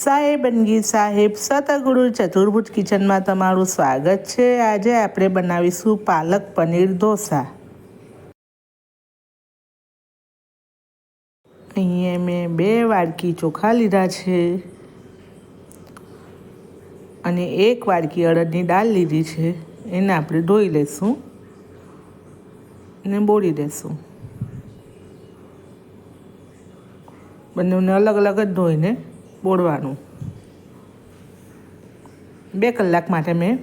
સાહેબનગી સાહેબ સતગુરુ ચતુર્ભુજ કિચનમાં તમારું સ્વાગત છે. આજે આપણે બનાવીશું પાલક પનીર ઢોસા. અહીંયા મેં બે વાડકી ચોખા લીધા છે અને એક વાડકી અડદની દાળ લીધી છે. એને આપણે ધોઈ લઈશું અને બોળી દેશું. બંનેને અલગ અલગ જ ધોઈને બોળવાનું. બે કલાક માટે મેં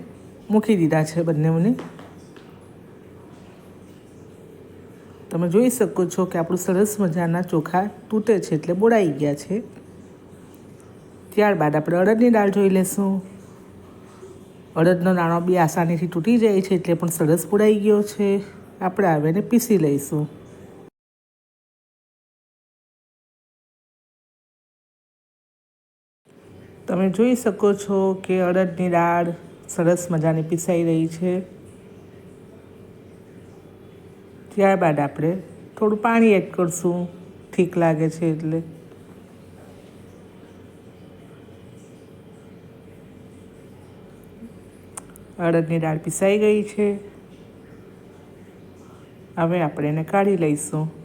મૂકી દીધા છે બંનેઓને. તમે જોઈ શકો છો કે આપણું સરસ મજાના ચોખા તૂટે છે એટલે બોળાઈ ગયા છે. ત્યારબાદ આપણે અડદની દાળ જોઈ લેશું. અડદનો દાણો બી આસાનીથી તૂટી જાય છે એટલે પણ સરસ બોળાઈ ગયો છે. આપણે હવે એને પીસી લઈશું. તમે જોઈ શકો છો કે અડદની દાળ સરસ મજાની પીસાઈ રહી છે. ત્યારબાદ આપણે થોડું પાણી એડ કરશું. ઠીક લાગે છે એટલે. અડદની દાળ પીસાઈ ગઈ છે. હવે આપણે એને કાઢી લઈશું.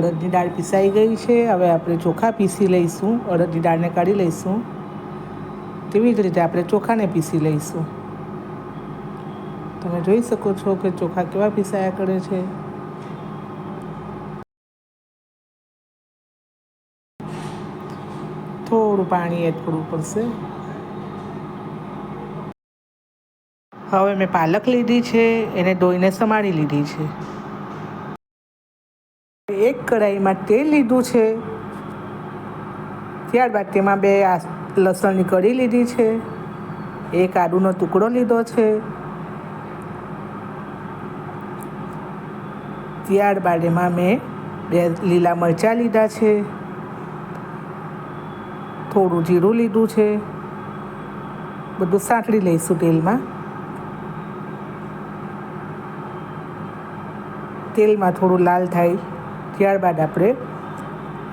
અડદની દાળ પીસાઈ ગઈ છે. હવે આપણે ચોખા પીસી લઈશું. અડદની દાળને કાઢી લઈશું. તેવી જ રીતે આપણે ચોખાને પીસી લઈશું. તમે જોઈ શકો છો કે ચોખા કેવા પીસાયા કરે છે. થોડું પાણી એડ કરવું પડશે. હવે મેં પાલક લીધી છે. એને ધોઈને સમારી લીધી છે. એક કઢાઈમાં તેલ લીધું છે. ત્યારબાદ તેમાં બે લસણની કઢી લીધી છે. એક આદુનો ટુકડો લીધો છે. ત્યારબાદ એમાં મેં બે લીલા મરચાં લીધા છે. થોડું જીરું લીધું છે. બધું સાંકળી લઈશું તેલમાં. તેલમાં થોડું લાલ થાય ત્યારબાદ આપણે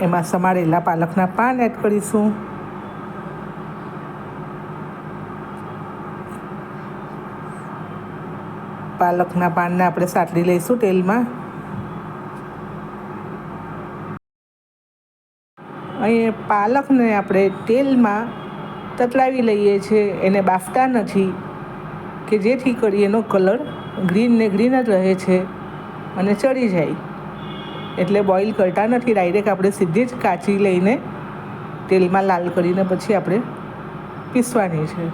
એમાં સમારેલા પાલકના પાન એડ કરીશું. પાલકના પાનને આપણે સાતળી લઈશું તેલમાં. અહીં પાલકને આપણે તેલમાં તતલાવી લઈએ છીએ, એને બાફતા નથી, કે જેથી કરી એનો કલર ગ્રીન ને ગ્રીન જ રહે છે અને ચડી જાય. એટલે બોઇલ કરતા નથી. ડાયરેક્ટ આપણે સીધી જ કાચી લઈને તેલમાં લાલ કરીને પછી આપણે પીસવાની છે.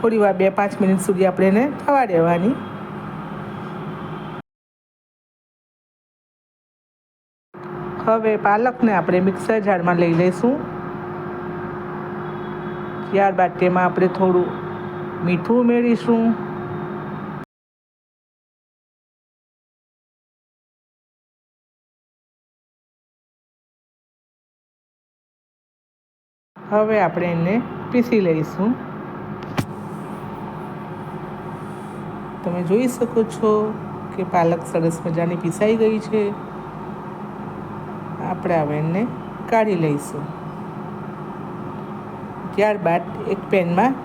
થોડી વાર બે પાંચ મિનિટ સુધી આપણે એને થવા દેવાની. હવે પાલકને આપણે મિક્સર જારમાં લઈ લઈશું. ત્યારબાદ તેમાં આપણે થોડું મીઠું ઉમેરીશું. હવે આપણે એને પીસી લઈશું. તમે જોઈ શકો છો કે પાલક સરસ મજાની પીસાઈ ગઈ છે. આપણે હવે એને કાઢી લઈશું. ત્યારબાદ એક પેનમાં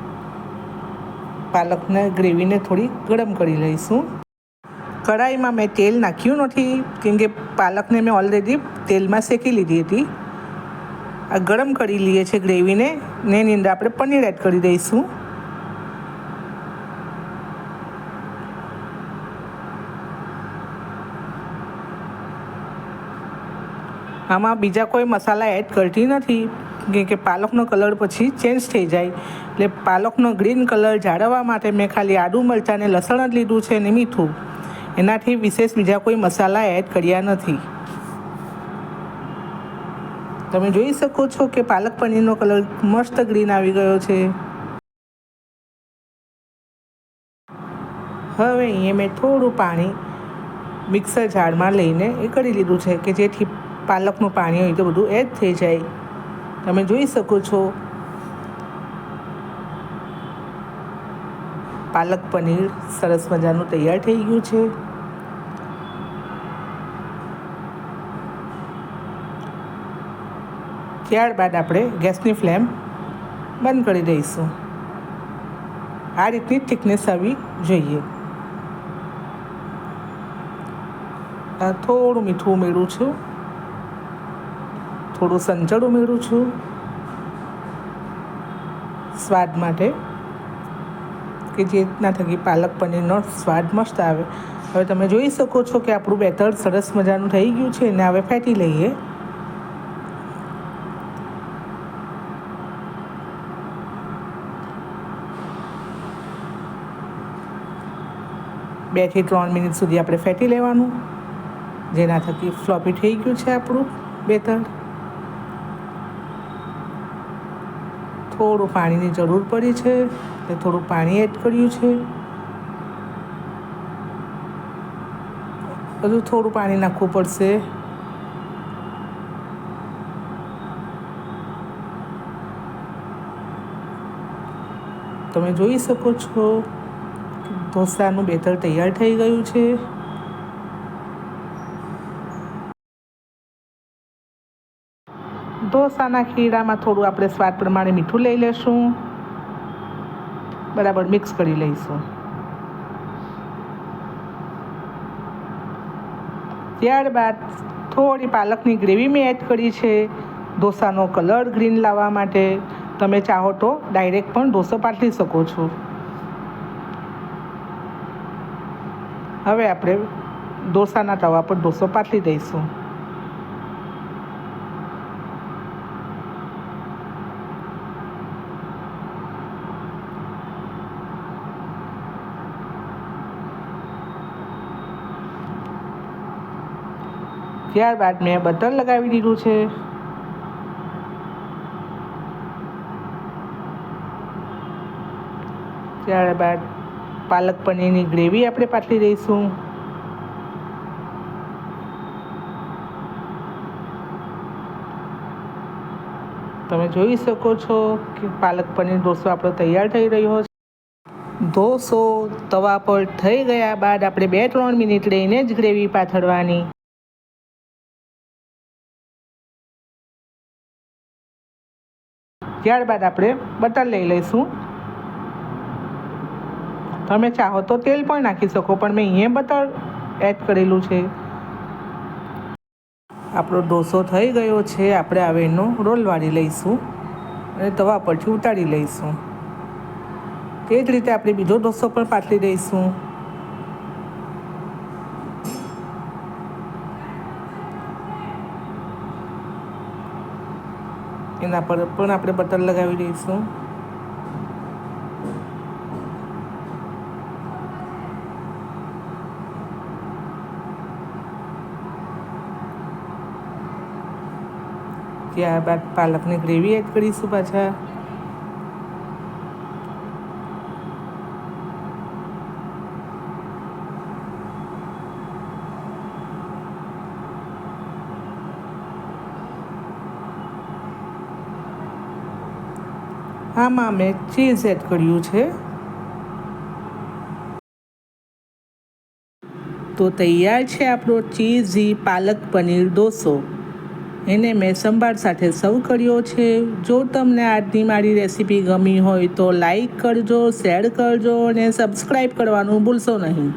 પાલકના ગ્રેવીને થોડી ગરમ કરી લઈશું. કઢાઈમાં મેં તેલ નાખ્યું નથી, કેમ કે પાલકને મેં ઓલરેડી તેલમાં શેકી લીધી હતી. આ ગરમ કરી લઈએ છીએ ગ્રેવીને. ને એની અંદર આપણે પનીર એડ કરી દઈશું. આમાં બીજા કોઈ મસાલા એડ કરતી નથી. કે પાલકનો કલર પછી ચેન્જ થઈ જાય. એટલે પાલકનો ગ્રીન કલર જાળવવા માટે મેં ખાલી આદુ મરચાં ને લસણ જ લીધું છે ને મીઠું. એનાથી વિશેષ બીજા કોઈ મસાલા એડ કર્યા નથી. તમે જોઈ શકો છો કે પાલક પનીરનો કલર મસ્ત ગ્રીન આવી ગયો છે. હવે અહીંયા મેં થોડું પાણી મિક્સર જારમાં લઈને એ કરી લીધું છે કે જેથી પાલકનું પાણી હોય તો બધું એડ થઈ જાય. તમે જોઈ શકો છો પાલક પનીર સરસ મજાનું તૈયાર થઈ ગયું છે. ત્યારબાદ આપણે ગેસની ફ્લેમ બંધ કરી દઈશું. આ રીતની થિકનેસ આવી જોઈએ. થોડું મીઠું ઉમેરું છું. થોડું સંચળ ઉમેરું છું. સ્વાદ માટે. કે જેના થકી પાલક પનીરનો સ્વાદ મસ્ત આવે. હવે તમે જોઈ શકો છો કે આપણું બેટર સરસ મજાનું થઈ ગયું છે એને હવે ફેટી લઈએ. બેથી ત્રણ મિનિટ સુધી આપણે ફેટી લેવાનું. જેના થકી ફ્લોપી થઈ ગયું છે આપણું બેતર થોડું પાણીની જરૂર પડી છે તે થોડું પાણી એડ કર્યું છે. હજુ થોડું પાણી નાખવું પડશે. તમે જોઈ શકો છો ઢોસાનું બેટર તૈયાર થઈ ગયું છે. ઢોસાના ખીરામાં થોડું આપણે સ્વાદ પ્રમાણે મીઠું લઈ લેશું. બરાબર મિક્સ કરી લઈશું. ત્યારબાદ થોડી પાલકની ગ્રેવી મેં એડ કરી છે. ઢોસાનો કલર ગ્રીન લાવવા માટે. તમે ચાહો તો ડાયરેક્ટ પણ ઢોસો પાથરી શકો છો. હવે આપણે ઢોસાના તવા પર ઢોસો પાથરી દઈશું. ત્યારબાદ મેં બટર લગાવી દીધું છે. ત્યારબાદ પાલક પનીરની ગ્રેવી આપણે પાથરી દઈશું. તમે જોઈ શકો છો કે પાલક પનીર ઢોસો આપણો તૈયાર થઈ રહ્યો છે. ઢોસો, તવા પર થઈ ગયા બાદ આપણે બે ત્રણ મિનિટ લઈને જ ગ્રેવી પાથરવાની. ત્યારબાદ આપણે બટર લઈ લઈશું. તમે ચાહો તો તેલ પણ નાખી શકો, પણ મેં અહીંયા બટર એડ કરેલું છે. આપણો ઢોસો થઈ ગયો છે, આપણે હવે એનો રોલ વાળી લઈશું અને તવા પરથી ઉતારી લઈશું. તે જ રીતે આપણે બીજો ઢોસો પણ પાથરી દઈશું. એના પર પણ આપણે બટર લગાવી દઈશું. ત્યારબાદ પાલકની ગ્રેવી એડ કરીશું પાછા. આમાં મેં ચીઝ એડ કર્યું છે. તો તૈયાર છે આપણો ચીઝી પાલક પનીર ડોસો. એને મેં સંભાળ સાથે સર્વ કર્યો છે. જો તમને આજની મારી રેસીપી ગમી હોય તો લાઈક કરજો શેર કરજો અને સબસ્ક્રાઈબ કરવાનું ભૂલશો નહીં.